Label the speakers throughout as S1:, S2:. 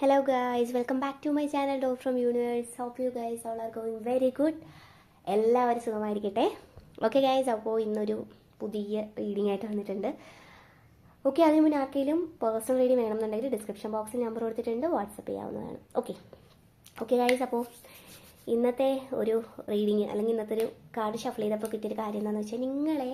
S1: Hello guys, welcome back to my channel Dog from Universe. Hope you guys all are going very good. എല്ലാവരും സുഖമായിരിക്കട്ടെ. Okay guys അപ്പോൾ ഇന്നൊരു പുതിയ reading ആയിട്ട് വന്നിട്ടുണ്ട്. ഓക്കെ അതിന് മുന്നേ ആർക്കെങ്കിലും പേഴ്സണൽ റീഡിംഗ് വേണമെന്നുണ്ടെങ്കിൽ ഡിസ്ക്രിപ്ഷൻ ബോക്സിൽ നമ്പർ കൊടുത്തിട്ടുണ്ട്. വാട്സപ്പ് ചെയ്യാവുന്നതാണ്. ഓക്കെ ഓക്കെ ഗൈസ് അപ്പോൾ ഇന്നത്തെ ഒരു റീഡിങ് അല്ലെങ്കിൽ ഇന്നത്തെ ഒരു കാർഡ് ഷഫിൾ ചെയ്തപ്പോൾ കിട്ടിയൊരു കാര്യം എന്താണെന്ന് വെച്ചാൽ നിങ്ങളെ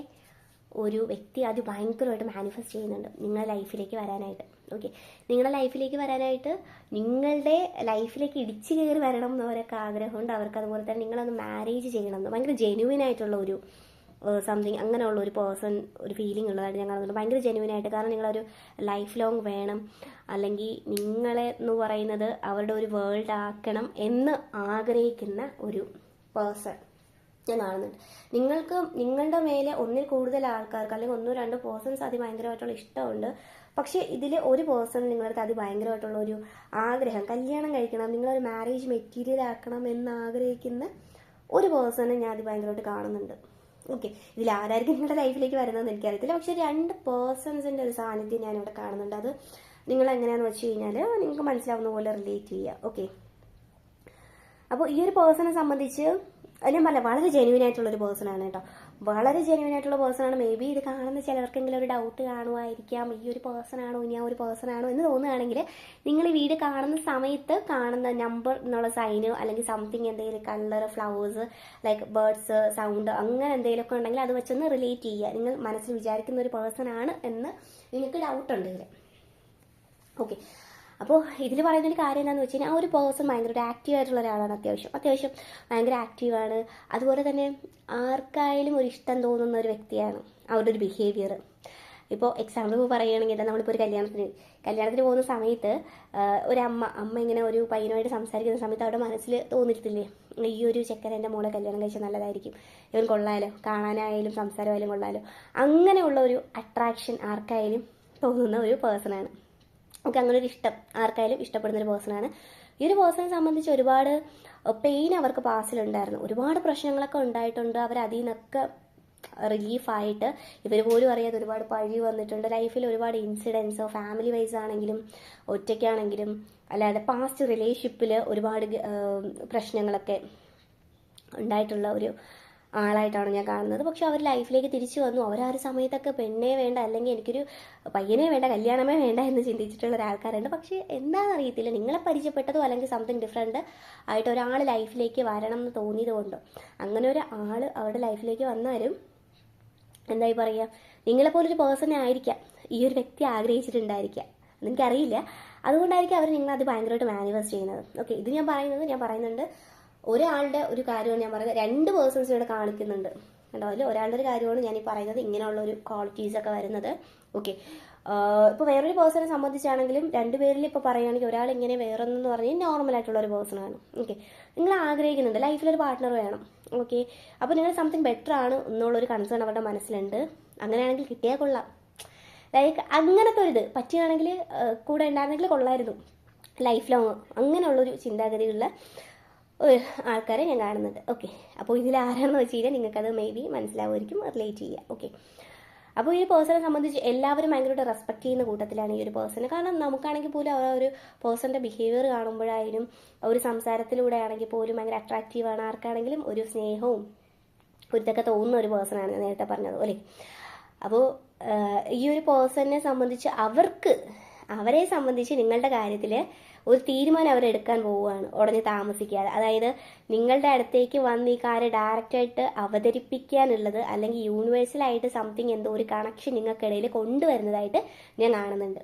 S1: ഒരു വ്യക്തി അത് ഭയങ്കരമായിട്ട് മാനിഫെസ്റ്റ് ചെയ്യുന്നുണ്ട് നിങ്ങളുടെ ലൈഫിലേക്ക് വരാനായിട്ട്. ഓക്കെ നിങ്ങളുടെ ലൈഫിലേക്ക് വരാനായിട്ട് നിങ്ങളുടെ ലൈഫിലേക്ക് ഇടിച്ചു കയറി വരണം എന്നവരൊക്കെ ആഗ്രഹമുണ്ട്. അവർക്ക് അതുപോലെ തന്നെ നിങ്ങളൊന്ന് മാരേജ് ചെയ്യണം എന്ന്. ഭയങ്കര ജെന്യൂൻ ആയിട്ടുള്ള ഒരു സംതിങ് അങ്ങനെയുള്ള ഒരു പേഴ്സൺ ഒരു ഫീലിംഗ് ഉള്ളതായിട്ട് ഞങ്ങൾ അതുകൊണ്ട് ഭയങ്കര ജെന്യൂൻ ആയിട്ട്. കാരണം നിങ്ങളൊരു ലൈഫ് ലോങ് വേണം. അല്ലെങ്കിൽ നിങ്ങളെ എന്ന് പറയുന്നത് അവരുടെ ഒരു വേൾഡ് ആക്കണം എന്ന് ആഗ്രഹിക്കുന്ന ഒരു പേഴ്സൺ ഞാൻ കാണുന്നുണ്ട് നിങ്ങൾക്ക് നിങ്ങളുടെ മേലെ ഒന്നിൽ കൂടുതൽ ആൾക്കാർക്ക് അല്ലെങ്കിൽ ഒന്നോ രണ്ടോ പേഴ്സൺസ് അതി ഭയങ്കരമായിട്ടുള്ള ഇഷ്ടമുണ്ട്. പക്ഷേ ഇതിൽ ഒരു പേഴ്സൺ നിങ്ങളുടെ അത് ഭയങ്കരമായിട്ടുള്ള ഒരു ആഗ്രഹം കല്യാണം കഴിക്കണം നിങ്ങളൊരു മാരേജ് മെറ്റീരിയൽ ആക്കണം എന്ന് ആഗ്രഹിക്കുന്ന ഒരു പേഴ്സണെ ഞാൻ അത് ഭയങ്കരമായിട്ട് കാണുന്നുണ്ട്. ഓക്കെ ഇതിൽ ആരായിരിക്കും നിങ്ങളുടെ ലൈഫിലേക്ക് വരുന്നതെന്ന് എനിക്കറിയത്തില്ല. പക്ഷെ രണ്ട് പേഴ്സൺസിന്റെ ഒരു സാന്നിധ്യം ഞാൻ ഇവിടെ കാണുന്നുണ്ട്. അത് നിങ്ങൾ എങ്ങനെയാണെന്ന് വെച്ച് കഴിഞ്ഞാൽ നിങ്ങൾക്ക് മനസ്സിലാവുന്ന പോലെ റിലേറ്റ് ചെയ്യുക ഓക്കെ അപ്പോൾ ഈ ഒരു പേഴ്സണെ സംബന്ധിച്ച് ഞാൻ പറഞ്ഞ വളരെ ജെന്യൂൻ ആയിട്ടുള്ള ഒരു പേഴ്സൺ ആണ് കേട്ടോ. വളരെ ജെന്യൂൻ ആയിട്ടുള്ള പേഴ്സൺ ആണ്. മേ ബി ഇത് കാണുന്ന ചിലർക്കെങ്കിലും ഒരു ഡൗട്ട് കാണുമായിരിക്കാം ഈ ഒരു പേഴ്സൺ ആണോ ഇനി ആ ഒരു പേഴ്സൺ ആണോ എന്ന് തോന്നുകയാണെങ്കിൽ നിങ്ങൾ ഈ വീട് കാണുന്ന സമയത്ത് കാണുന്ന നമ്പർ എന്നുള്ള സൈന് അല്ലെങ്കിൽ സംതിങ് എന്തെങ്കിലും colour flowers like birds sound അങ്ങനെ എന്തെങ്കിലുമൊക്കെ ഉണ്ടെങ്കിൽ അത് വെച്ചൊന്ന് റിലേറ്റ് ചെയ്യുക. നിങ്ങൾ മനസ്സിൽ വിചാരിക്കുന്ന ഒരു പേഴ്സൺ ആണ് എന്ന് നിങ്ങൾക്ക് ഡൗട്ട് ഉണ്ടെങ്കിൽ. ഓക്കെ അപ്പോൾ ഇതിൽ പറയുന്ന കാര്യം എന്താണെന്ന് വെച്ച് കഴിഞ്ഞാൽ ആ ഒരു പേഴ്സൺ ഭയങ്കര ഒരു ആക്റ്റീവ് ആയിട്ടുള്ള ഒരാളാണ് അത്യാവശ്യം. അത്യാവശ്യം ഭയങ്കര ആക്റ്റീവാണ് അതുപോലെ തന്നെ ആർക്കായാലും ഒരു ഇഷ്ടം തോന്നുന്ന ഒരു വ്യക്തിയാണ് അവരുടെ ഒരു ബിഹേവിയർ ഇപ്പോൾ എക്സാമ്പിൾ പറയുകയാണെങ്കിൽ നമ്മളിപ്പോൾ ഒരു കല്യാണത്തിന് കല്യാണത്തിന് പോകുന്ന സമയത്ത് ഒരു അമ്മ അമ്മ ഇങ്ങനെ ഒരു പയ്യനുമായിട്ട് സംസാരിക്കുന്ന സമയത്ത് അവിടെ മനസ്സിൽ തോന്നിയിട്ടില്ലേ ഈ ഒരു ചെക്കൻ എന്റെ മോളെ കല്യാണം കഴിച്ചാൽ നല്ലതായിരിക്കും. ഇവൻ കൊള്ളാലോ. കാണാനായാലും സംസാരമായാലും കൊള്ളാലോ. അങ്ങനെയുള്ള ഒരു അട്രാക്ഷൻ ആർക്കായാലും തോന്നുന്ന ഒരു പേഴ്സണാണ് നമുക്ക് അങ്ങനെ ഒരു ഇഷ്ടം ആർക്കായാലും ഇഷ്ടപ്പെടുന്ന ഒരു പേഴ്സണാണ് ഈ ഒരു പേഴ്സണെ സംബന്ധിച്ച് ഒരുപാട് പെയിൻ അവർക്ക് പാസിലുണ്ടായിരുന്നു ഒരുപാട് പ്രശ്നങ്ങളൊക്കെ ഉണ്ടായിട്ടുണ്ട്. അവർ അതിൽ നിന്നൊക്കെ റിലീഫായിട്ട് ഇവർ പോലും അറിയാതെ ഒരുപാട് പഴി വന്നിട്ടുണ്ട്. ലൈഫിൽ ഒരുപാട് ഇൻസിഡൻസോ ഫാമിലി വൈസ് ആണെങ്കിലും ഒറ്റയ്ക്കാണെങ്കിലും അല്ലാതെ പാസ്റ്റ് റിലേഷൻഷിപ്പിൽ ഒരുപാട് പ്രശ്നങ്ങളൊക്കെ ഉണ്ടായിട്ടുള്ള ഒരു ആളായിട്ടാണ് ഞാൻ കാണുന്നത്. പക്ഷെ അവർ ലൈഫിലേക്ക് തിരിച്ചു വന്നു. അവർ ആ ഒരു സമയത്തൊക്കെ പെണ്ണേ വേണ്ട അല്ലെങ്കിൽ എനിക്കൊരു പയ്യനെ വേണ്ട കല്യാണമേ വേണ്ട എന്ന് ചിന്തിച്ചിട്ടുള്ള ഒരാൾക്കാരുണ്ട്. പക്ഷേ എന്താണെന്ന് അറിയത്തില്ല നിങ്ങളെ പരിചയപ്പെട്ടതോ അല്ലെങ്കിൽ സംതിങ് ഡിഫറെന്റ് ആയിട്ട് ഒരാൾ ലൈഫിലേക്ക് വരണം എന്ന് തോന്നിയത് കൊണ്ടോ അങ്ങനെ ഒരു ആൾ അവരുടെ ലൈഫിലേക്ക് വന്നാലും എന്തായി പറയുക നിങ്ങളെപ്പോലൊരു പേഴ്സണെ ആയിരിക്കാം. ഈ ഒരു വ്യക്തി ആഗ്രഹിച്ചിട്ടുണ്ടായിരിക്കാം. എനിക്കറിയില്ല അതുകൊണ്ടായിരിക്കും അവർ നിങ്ങളത് ഭയങ്കരമായിട്ട് മാനിഫെസ്റ്റ് ചെയ്യുന്നത്. ഓക്കെ ഇത് ഞാൻ പറയുന്നത് ഞാൻ പറയുന്നുണ്ട് ഒരാളുടെ ഒരു കാര്യമാണ് ഞാൻ പറയുന്നത്. രണ്ട് പേഴ്സൺസ് ഇവിടെ കാണിക്കുന്നുണ്ട്. കണ്ടോ? അതിൽ ഒരാളുടെ ഒരു കാര്യമാണ് ഞാൻ ഈ പറയുന്നത്. ഇങ്ങനെയുള്ള ഒരു ക്വാളിറ്റീസ് ഒക്കെ വരുന്നത്. ഓക്കെ ഇപ്പോൾ വേറൊരു പേഴ്സണെ സംബന്ധിച്ചാണെങ്കിലും രണ്ടുപേരിൽ ഇപ്പോൾ പറയുകയാണെങ്കിൽ ഒരാൾ ഇങ്ങനെ വേറൊന്നെന്ന് പറഞ്ഞാൽ നോർമൽ ആയിട്ടുള്ള ഒരു പേഴ്സണാണ് ഓക്കെ നിങ്ങൾ ആഗ്രഹിക്കുന്നുണ്ട്. ലൈഫിലൊരു പാർട്ട്ണർ വേണം. ഓക്കെ അപ്പോൾ നിങ്ങൾ സംതിങ് ബെറ്റർ ആണ് എന്നുള്ളൊരു കൺസേൺ അവരുടെ മനസ്സിലുണ്ട്. അങ്ങനെയാണെങ്കിൽ കിട്ടിയാൽ കൊള്ളാം. ലൈക്ക് അങ്ങനത്തെ ഒരു ഇത് പറ്റുകയാണെങ്കിൽ കൂടെ ഉണ്ടായിരുന്നെങ്കിൽ കൊള്ളായിരുന്നു. ലൈഫ് ലോങ് അങ്ങനെയുള്ളൊരു ചിന്താഗതിയുള്ള ഒരു ആൾക്കാരെ ഞാൻ കാണുന്നുണ്ട്. ഓക്കെ അപ്പോൾ ഇതിൽ ആരാണെന്ന് വെച്ച് കഴിഞ്ഞാൽ നിങ്ങൾക്കത് മേ ബി മനസ്സിലാവുമായിരിക്കും. റിലേറ്റ് ചെയ്യുക ഓക്കെ അപ്പോൾ ഈ പേഴ്സണെ സംബന്ധിച്ച് എല്ലാവരും ഭയങ്കരമായിട്ട് റെസ്പെക്ട് ചെയ്യുന്ന കൂട്ടത്തിലാണ് ഈ ഒരു പേഴ്സണ് കാരണം നമുക്കാണെങ്കിൽ പോലും ആ ഒരു പേഴ്സന്റെ ബിഹേവിയർ കാണുമ്പോഴായാലും ഒരു സംസാരത്തിലൂടെ ആണെങ്കിൽ പോലും ഭയങ്കര അട്രാക്റ്റീവാണ് ആർക്കാണെങ്കിലും ഒരു സ്നേഹവും ഒരുത്തൊക്കെ തോന്നുന്ന ഒരു പേഴ്സണാണ് ഞാൻ നേരത്തെ പറഞ്ഞത്. അല്ലേ? അപ്പോൾ ഈ ഒരു പേഴ്സണിനെ സംബന്ധിച്ച് അവർക്ക് അവരെ സംബന്ധിച്ച് നിങ്ങളുടെ കാര്യത്തിൽ ഒരു തീരുമാനം അവരെടുക്കാൻ പോവുകയാണ് ഉടനെ താമസിക്കാതെ. അതായത് നിങ്ങളുടെ അടുത്തേക്ക് വന്ന് ഈ കാര്യം ഡയറക്റ്റായിട്ട് അവതരിപ്പിക്കാനുള്ളത് അല്ലെങ്കിൽ യൂണിവേഴ്സലായിട്ട് സംതിങ് എന്തോ ഒരു കണക്ഷൻ നിങ്ങൾക്കിടയിൽ കൊണ്ടുവരുന്നതായിട്ട് ഞാൻ കാണുന്നുണ്ട്.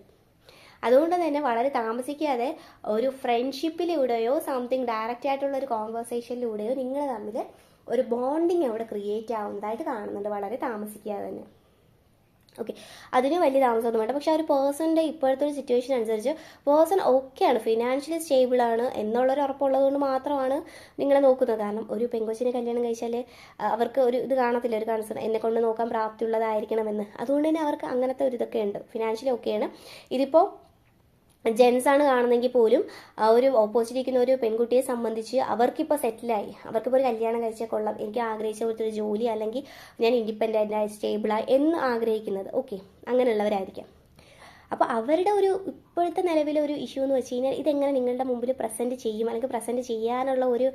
S1: അതുകൊണ്ട് തന്നെ വളരെ താമസിക്കാതെ ഒരു ഫ്രണ്ട്ഷിപ്പിലൂടെയോ സംതിങ് ഡയറക്റ്റ് ആയിട്ടുള്ള ഒരു കോൺവെർസേഷനിലൂടെയോ നിങ്ങൾ തമ്മിൽ ഒരു ബോണ്ടിങ് അവിടെ ക്രിയേറ്റ് ആവുന്നതായിട്ട് കാണുന്നുണ്ട് വളരെ താമസിക്കാതെ തന്നെ. ഓക്കെ അതിന് വലിയ താമസമൊന്നും വേണ്ട. പക്ഷെ ആ ഒരു പേഴ്സണിന്റെ ഇപ്പോഴത്തെ ഒരു സിറ്റുവേഷൻ അനുസരിച്ച് പേഴ്സൺ ഓക്കെയാണ് ഫിനാൻഷ്യലി സ്റ്റേബിൾ ആണ് എന്നുള്ളൊരു ഉറപ്പുള്ളത് കൊണ്ട് മാത്രമാണ് നിങ്ങളെ നോക്കുന്നത്. കാരണം ഒരു പെങ്കൊച്ചിനെ കല്യാണം കഴിച്ചാൽ അവർക്ക് ഒരു ഇത് കാണത്തില്ല ഒരു കൺസേൺ എന്നെ കൊണ്ട് നോക്കാൻ പ്രാപ്തിയുള്ളതായിരിക്കണമെന്ന്. അതുകൊണ്ട് തന്നെ അവർക്ക് അങ്ങനത്തെ ഒരു ഇതൊക്കെ ഉണ്ട്. ഫിനാൻഷ്യലി ഓക്കെയാണ് ഇതിപ്പോൾ ജെൻസ് ആണ് കാണുന്നെങ്കിൽ പോലും ഒരു ഓപ്പോസിറ്റ് ഇരിക്കുന്ന ഒരു പെൺകുട്ടിയെ സംബന്ധിച്ച് അവർക്കിപ്പോൾ സെറ്റിലായി അവർക്കിപ്പോൾ ഒരു കല്യാണം കഴിച്ചാൽ കൊള്ളാം. എനിക്ക് ആഗ്രഹിച്ച പോലത്തെ ഒരു ജോലി അല്ലെങ്കിൽ ഞാൻ ഇൻഡിപെൻഡന്റ് ആയി സ്റ്റേബിളായി എന്ന് ആഗ്രഹിക്കുന്നത്. ഓക്കെ അങ്ങനെയുള്ളവരായിരിക്കാം. അപ്പോൾ അവരുടെ ഒരു ഇപ്പോഴത്തെ നിലവിലെ ഒരു ഇഷ്യൂ എന്ന് വെച്ച് കഴിഞ്ഞാൽ ഇതെങ്ങനെ നിങ്ങളുടെ മുമ്പിൽ പ്രസന്റ് ചെയ്യും? അല്ലെങ്കിൽ പ്രസന്റ് ചെയ്യാനുള്ള ഒരു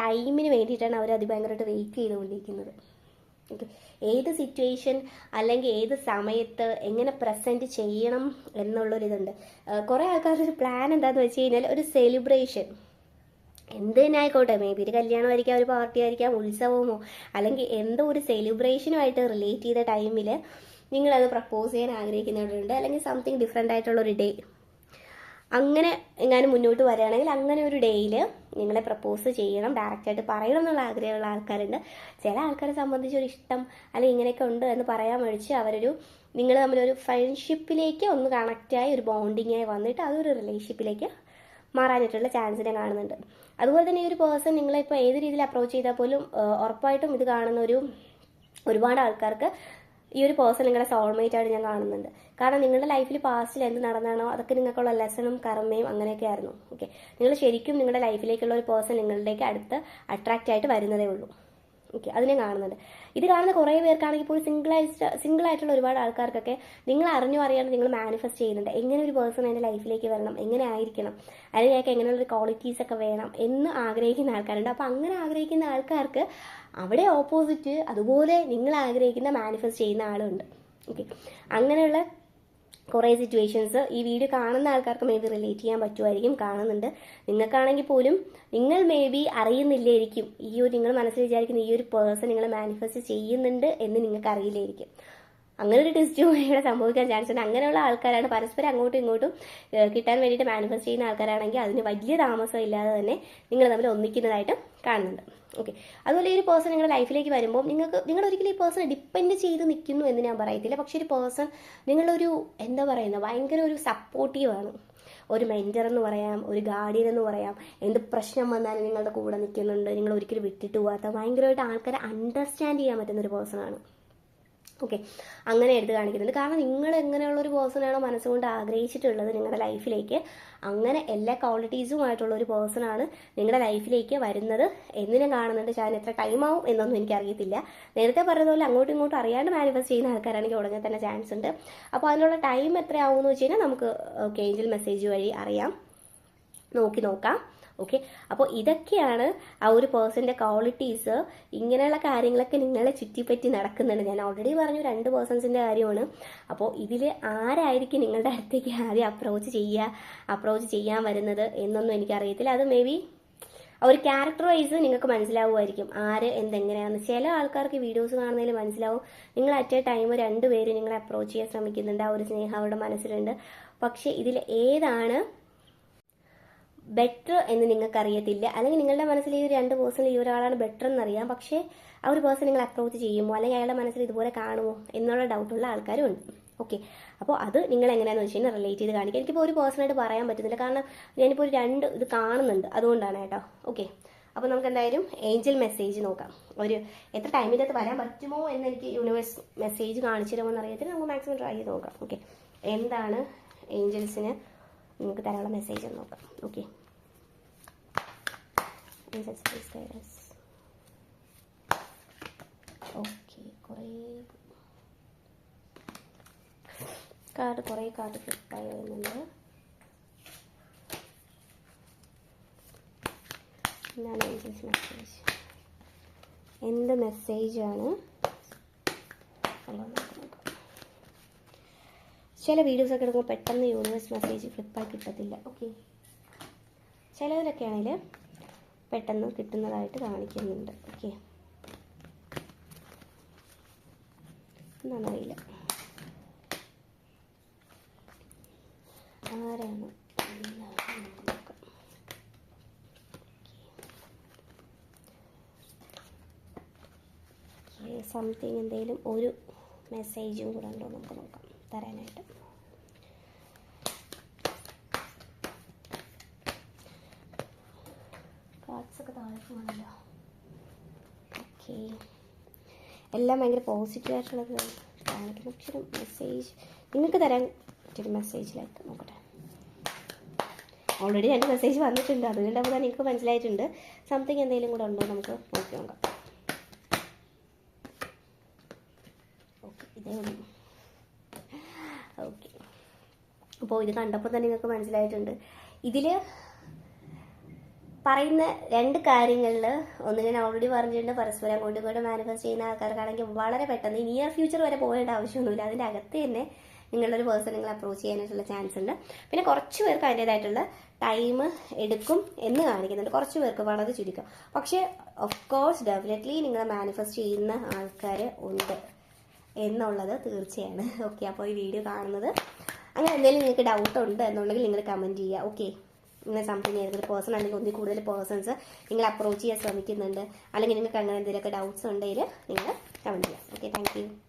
S1: ടൈമിന് വേണ്ടിയിട്ടാണ് അവർ അതിഭയങ്കരമായിട്ട് വെയിറ്റ് ചെയ്തുകൊണ്ടിരിക്കുന്നത്. ഏത് സിറ്റുവേഷൻ അല്ലെങ്കിൽ ഏത് സമയത്ത് എങ്ങനെ പ്രസന്റ് ചെയ്യണം എന്നുള്ളൊരിതുണ്ട്. കുറേ ആൾക്കാരുടെ പ്ലാൻ എന്താണെന്ന് വെച്ച് കഴിഞ്ഞാൽ ഒരു സെലിബ്രേഷൻ എന്ത് തന്നെ ആയിക്കോട്ടെ മേ ബി ഒരു കല്യാണമായിരിക്കാം ഒരു പാർട്ടി ആയിരിക്കാം ഉത്സവമോ അല്ലെങ്കിൽ എന്തോ ഒരു സെലിബ്രേഷനുമായിട്ട് റിലേറ്റ് ചെയ്ത ടൈമിൽ നിങ്ങളത് പ്രപ്പോസ് ചെയ്യാൻ ആഗ്രഹിക്കുന്നവരുണ്ട്. അല്ലെങ്കിൽ സംതിങ് ഡിഫറെന്റ് ആയിട്ടുള്ള ഒരു ഡേ അങ്ങനെ എങ്ങാനും മുന്നോട്ട് വരികയാണെങ്കിൽ അങ്ങനെ ഒരു ഡേയിൽ നിങ്ങളെ പ്രപ്പോസ് ചെയ്യണം ഡയറക്റ്റായിട്ട് പറയണം എന്നുള്ള ആഗ്രഹമുള്ള ആൾക്കാരുണ്ട്. ചില ആൾക്കാരെ സംബന്ധിച്ച് ഒരു ഇഷ്ടം അല്ലെങ്കിൽ ഇങ്ങനെയൊക്കെ ഉണ്ട് എന്ന് പറയാൻ മേടിച്ച് അവരൊരു നിങ്ങൾ തമ്മിലൊരു ഫ്രണ്ട്ഷിപ്പിലേക്ക് ഒന്ന് കണക്റ്റായി ഒരു ബോണ്ടിങ്ങായി വന്നിട്ട് അതൊരു റിലേഷൻഷിപ്പിലേക്ക് മാറാനായിട്ടുള്ള ചാൻസിനെ കാണുന്നുണ്ട്. അതുപോലെ തന്നെ ഈ ഒരു പേഴ്സൺ നിങ്ങളെ ഇപ്പോൾ ഏത് രീതിയിൽ അപ്രോച്ച് ചെയ്താൽ പോലും ഉറപ്പായിട്ടും ഇത് കാണുന്ന ഒരു ഒരുപാട് ആൾക്കാർക്ക് ഈ ഒരു പേഴ്സൺ നിങ്ങളുടെ സോൾമേറ്റ് ആയിട്ട് ഞാൻ കാണുന്നുണ്ട്. കാരണം നിങ്ങളുടെ ലൈഫിൽ പാസ്റ്റിൽ എന്ത് നടന്നാണോ അതൊക്കെ നിങ്ങൾക്കുള്ള ലെസണും കർമ്മയും അങ്ങനെയൊക്കെ ആയിരുന്നു. ഓക്കെ നിങ്ങൾ ശരിക്കും നിങ്ങളുടെ ലൈഫിലേക്കുള്ള ഒരു പേഴ്സൺ നിങ്ങളിലേക്ക് അടുത്ത് അട്രാക്റ്റ് ആയിട്ട് വരുന്നതേ ഉള്ളൂ. ഓക്കെ അതിനെ കാണുന്നുണ്ട്. ഇത് കാണുന്ന കുറേ പേർക്കാണെങ്കിൽ ഇപ്പോൾ സിംഗിളായിട്ട് സിംഗിൾ ആയിട്ടുള്ള ഒരുപാട് ആൾക്കാർക്കൊക്കെ നിങ്ങൾ അറിഞ്ഞു അറിയാണ്ട് നിങ്ങൾ മാനിഫെസ്റ്റ് ചെയ്യുന്നുണ്ട്. എങ്ങനെ ഒരു പേഴ്സൺ എന്റെ ലൈഫിലേക്ക് വരണം? എങ്ങനെ ആയിരിക്കണം? അല്ലെങ്കിൽ അയാൾക്ക് ഒരു ക്വാളിറ്റീസ് ഒക്കെ വേണം എന്ന് ആഗ്രഹിക്കുന്ന ആൾക്കാരുണ്ട്. അപ്പോൾ അങ്ങനെ ആഗ്രഹിക്കുന്ന ആൾക്കാർക്ക് അവിടെ ഓപ്പോസിറ്റ് അതുപോലെ നിങ്ങൾ ആഗ്രഹിക്കുന്ന മാനിഫെസ്റ്റ് ചെയ്യുന്ന ആളുണ്ട്. ഓക്കെ അങ്ങനെയുള്ള കുറേ സിറ്റുവേഷൻസ് ഈ വീഡിയോ കാണുന്ന ആൾക്കാർക്ക് മേ ബി റിലേറ്റ് ചെയ്യാൻ പറ്റുമായിരിക്കും കാണുന്നുണ്ട്. നിങ്ങൾക്കാണെങ്കിൽ പോലും നിങ്ങൾ മേ ബി അറിയുന്നില്ലായിരിക്കും. ഈ ഒരു നിങ്ങൾ മനസ്സിൽ വിചാരിക്കുന്ന ഈ ഒരു പേഴ്സൺ നിങ്ങൾ മാനിഫെസ്റ്റ് ചെയ്യുന്നുണ്ട് എന്ന് നിങ്ങൾക്ക് അറിയില്ലായിരിക്കും അങ്ങനെ ഒരു ടെസ്റ്റ് ഇവിടെ സംഭവിക്കാൻ ചാൻസ് ഉണ്ട്. അങ്ങനെയുള്ള ആൾക്കാരാണ്. പരസ്പരം അങ്ങോട്ടും ഇങ്ങോട്ടും കിട്ടാൻ വേണ്ടിയിട്ട് മാനിഫെസ്റ്റ് ചെയ്യുന്ന ആൾക്കാരാണെങ്കിൽ അതിന് വലിയ താമസം ഇല്ലാതെ തന്നെ നിങ്ങൾ തമ്മിൽ ഒന്നിക്കുന്നതായിട്ട് കാണുന്നുണ്ട്. ഓക്കെ അതുപോലെ ഈ ഒരു പേഴ്സൺ നിങ്ങളുടെ ലൈഫിലേക്ക് വരുമ്പോൾ നിങ്ങൾക്ക് നിങ്ങൾ ഒരിക്കലും ഈ പേഴ്സണെ ഡിപ്പെൻഡ് ചെയ്ത് നിൽക്കുന്നു എന്ന് ഞാൻ പറയത്തില്ല. പക്ഷേ ഒരു പേഴ്സൺ നിങ്ങളൊരു എന്താ പറയുന്നത് ഭയങ്കര ഒരു സപ്പോർട്ടീവാണ് ഒരു മെന്റർ എന്ന് പറയാം ഒരു ഗാർഡിയൻ എന്ന് പറയാം. എന്ത് പ്രശ്നം വന്നാലും നിങ്ങളുടെ കൂടെ നിൽക്കുന്നുണ്ട്. നിങ്ങൾ ഒരിക്കലും വിട്ടിട്ട് പോകാത്ത ഭയങ്കരമായിട്ട് ആൾക്കാരെ അണ്ടർസ്റ്റാൻഡ് ചെയ്യാൻ പറ്റുന്ന ഒരു പേഴ്സണാണ് ഓക്കെ അങ്ങനെ എടുത്ത് കാണിക്കുന്നുണ്ട്. കാരണം നിങ്ങൾ എങ്ങനെയുള്ള ഒരു പേഴ്സണാണോ മനസ്സുകൊണ്ട് ആഗ്രഹിച്ചിട്ടുള്ളത് നിങ്ങളുടെ ലൈഫിലേക്ക് അങ്ങനെ എല്ലാ ക്വാളിറ്റീസുമായിട്ടുള്ള ഒരു പേഴ്സണാണ് നിങ്ങളുടെ ലൈഫിലേക്ക് വരുന്നത് എന്ന് കാണുന്നുണ്ട്. ഞാൻ എത്ര ടൈം ആവും എന്നൊന്നും എനിക്കറിയത്തില്ല. നേരത്തെ പറഞ്ഞതുപോലെ അങ്ങോട്ടും ഇങ്ങോട്ടും അറിയാണ്ട് മാനിഫെസ്റ്റ് ചെയ്യുന്ന ആൾക്കാരാണെങ്കിൽ ഉടനെ തന്നെ ചാൻസ് ഉണ്ട്. അപ്പോൾ അതിനുള്ള ടൈം എത്രയാവും എന്ന് വെച്ച് കഴിഞ്ഞാൽ നമുക്ക് ഓക്കെ ഏഞ്ചൽ മെസ്സേജ് വഴി അറിയാം. നോക്കി നോക്കാം. ഓക്കെ അപ്പോൾ ഇതൊക്കെയാണ് ആ ഒരു പേഴ്സന്റെ ക്വാളിറ്റീസ് ഇങ്ങനെയുള്ള കാര്യങ്ങളൊക്കെ നിങ്ങളെ ചുറ്റിപ്പറ്റി നടക്കുന്നുണ്ട്. ഞാൻ ഓൾറെഡി പറഞ്ഞു രണ്ട് പേഴ്സൺസിന്റെ കാര്യമാണ്. അപ്പോൾ ഇതിൽ ആരായിരിക്കും നിങ്ങളുടെ അടുത്തേക്ക് ആദ്യം അപ്രോച്ച് ചെയ്യുക അപ്രോച്ച് ചെയ്യാൻ വരുന്നത് എന്നൊന്നും എനിക്കറിയത്തില്ല. അത് മേ ബി ഒരു ക്യാരക്ടർ വൈസ് നിങ്ങൾക്ക് മനസ്സിലാവുമായിരിക്കും. ആര് എന്തെങ്ങനെയാണെന്ന് ചില ആൾക്കാർക്ക് വീഡിയോസ് കാണുന്നതിൽ മനസ്സിലാവും. നിങ്ങൾ അറ്റ് എ ടൈം രണ്ടുപേര് നിങ്ങളെ അപ്രോച്ച് ചെയ്യാൻ ശ്രമിക്കുന്നുണ്ട്. ആ ഒരു സ്നേഹം അവരുടെ മനസ്സിലുണ്ട്. പക്ഷേ ഇതിൽ ഏതാണ് ബെറ്റർ എന്ന് നിങ്ങൾക്ക് അറിയത്തില്ല അല്ലെങ്കിൽ നിങ്ങളുടെ മനസ്സിൽ ഈ രണ്ട് പേഴ്സണിൽ ഈ ഒരാളാണ് ബെറ്റർ എന്നറിയാം. പക്ഷേ ആ ഒരു പേഴ്സൺ നിങ്ങൾ അപ്രോച്ച് ചെയ്യുമോ? അല്ലെങ്കിൽ അയാളുടെ മനസ്സിൽ ഇതുപോലെ കാണുമോ? എന്നുള്ള ഡൗട്ടുള്ള ആൾക്കാരും ഉണ്ട് ഓക്കെ അപ്പോൾ അത് നിങ്ങൾ എങ്ങനെയാണെന്ന് വെച്ച് കഴിഞ്ഞാൽ റിലേറ്റ് ചെയ്ത് കാണിക്കുക. എനിക്കിപ്പോൾ ഒരു പേഴ്സണായിട്ട് പറയാൻ പറ്റുന്നില്ല. കാരണം ഞാനിപ്പോൾ ഒരു രണ്ട് ഇത് കാണുന്നുണ്ട്. അതുകൊണ്ടാണ് കേട്ടോ. ഓക്കെ അപ്പോൾ നമുക്ക് എന്തായാലും ഏഞ്ചൽ മെസ്സേജ് നോക്കാം. ഒരു എത്ര ടൈമിന്റെ വരാൻ പറ്റുമോ എന്ന് എനിക്ക് യൂണിവേഴ്സ് മെസ്സേജ് കാണിച്ചു തരുമോ എന്ന് അറിയത്തില്ല നമുക്ക് മാക്സിമം ട്രൈ ചെയ്ത് നോക്കാം. ഓക്കെ എന്താണ് ഏഞ്ചൽസിന് നിങ്ങൾക്ക് തരാനുള്ള മെസ്സേജ് നോക്കാം. Okay Guide us. ഓക്കെ കുറേ. കാർഡ് കുറേ കാർഡ് ഫ്ലിപ്പായി വരുന്നുണ്ട് എന്താണ് ഏഞ്ചൽസ് മെസ്സേജ് എന്ത് മെസ്സേജാണ് ചില വീഡിയോസ് ഒക്കെ എടുക്കുമ്പോൾ പെട്ടെന്ന് യൂണിവേഴ്സ് മെസ്സേജ് ഫ്ലിപ്പായി കിട്ടത്തില്ല. ഓക്കെ ചിലതിലൊക്കെ ആണെങ്കിൽ പെട്ടെന്ന് കിട്ടുന്നതായിട്ട് കാണിക്കുന്നുണ്ട്. ഓക്കെ. നന്നായില്ല. ആരാണ്? സംതിങ് എന്തെങ്കിലും ഒരു മെസ്സേജും കൂടെ ഉണ്ടോ? നമുക്ക് നോക്കാം. തരാനായിട്ട് കാർഡ്സ് ഒക്കെ താഴെ പോകണല്ലോ ഓക്കെ എല്ലാം ഭയങ്കര പോസിറ്റീവ് ആയിട്ടുള്ളത് കാണിക്കുന്ന പക്ഷേ ഒരു മെസ്സേജ് നിങ്ങൾക്ക് തരാൻ പറ്റിയൊരു മെസ്സേജിലേക്ക് നോക്കട്ടെ. ഓൾറെഡി എന്റെ മെസ്സേജ് വന്നിട്ടുണ്ട്. അതുകൊണ്ട് അപ്പോൾ എനിക്ക് മനസ്സിലായിട്ടുണ്ട്. സംതിങ് എന്തെങ്കിലും കൂടെ ഉണ്ടോ നമുക്ക് നോക്കി നോക്കാം. ഓക്കെ ഇതേ ഉള്ളൂ. ഓക്കെ അപ്പോൾ ഇത് കണ്ടപ്പോൾ തന്നെ നിങ്ങൾക്ക് മനസ്സിലായിട്ടുണ്ട്. ഇതിൽ പറയുന്ന രണ്ട് കാര്യങ്ങളിൽ ഒന്ന് ഞാൻ ഓൾറെഡി പറഞ്ഞിട്ടുണ്ട്. പരസ്പരം അങ്ങോട്ടും ഇങ്ങോട്ടും മാനിഫെസ്റ്റ് ചെയ്യുന്ന ആൾക്കാർക്കാണെങ്കിൽ വളരെ പെട്ടെന്ന് നിയർ ഫ്യൂച്ചർ വരെ പോകേണ്ട ആവശ്യമൊന്നുമില്ല. അതിന്റെ അകത്ത് തന്നെ നിങ്ങളൊരു പേഴ്സൺ നിങ്ങൾ അപ്രോച്ച് ചെയ്യാനായിട്ടുള്ള ചാൻസ് ഉണ്ട്. പിന്നെ കുറച്ച് പേർക്ക് അതിന്റെതായിട്ടുള്ള ടൈം എടുക്കും എന്ന് കാണിക്കുന്നുണ്ട്. കുറച്ച് പേർക്ക് വളരെ ചുരുക്കം. പക്ഷേ ഓഫ് കോഴ്സ് ഡെഫിനറ്റ്ലി നിങ്ങൾ മാനിഫെസ്റ്റ് ചെയ്യുന്ന ആൾക്കാർ ഉണ്ട് എന്നുള്ളത് തീർച്ചയാണ്. ഓക്കെ അപ്പോൾ ഈ വീഡിയോ കാണുന്നത്. അങ്ങനെ എന്തെങ്കിലും നിങ്ങൾക്ക് ഡൗട്ട് ഉണ്ട് എന്നുണ്ടെങ്കിൽ നിങ്ങൾ കമന്റ് ചെയ്യുക. ഓക്കെ ഇങ്ങനെ സംതിങ് ഏതെങ്കിലും പേഴ്സൺ അല്ലെങ്കിൽ ഒന്നിൽ കൂടുതൽ പേഴ്സൺസ് നിങ്ങൾ അപ്രോച്ച് ചെയ്യാൻ ശ്രമിക്കുന്നുണ്ട്. അല്ലെങ്കിൽ നിങ്ങൾക്ക് അങ്ങനെ എന്തെങ്കിലുമൊക്കെ ഡൗട്ട്സ് ഉണ്ടെങ്കിൽ നിങ്ങൾ കമന്റ് ചെയ്യാം. Okay thank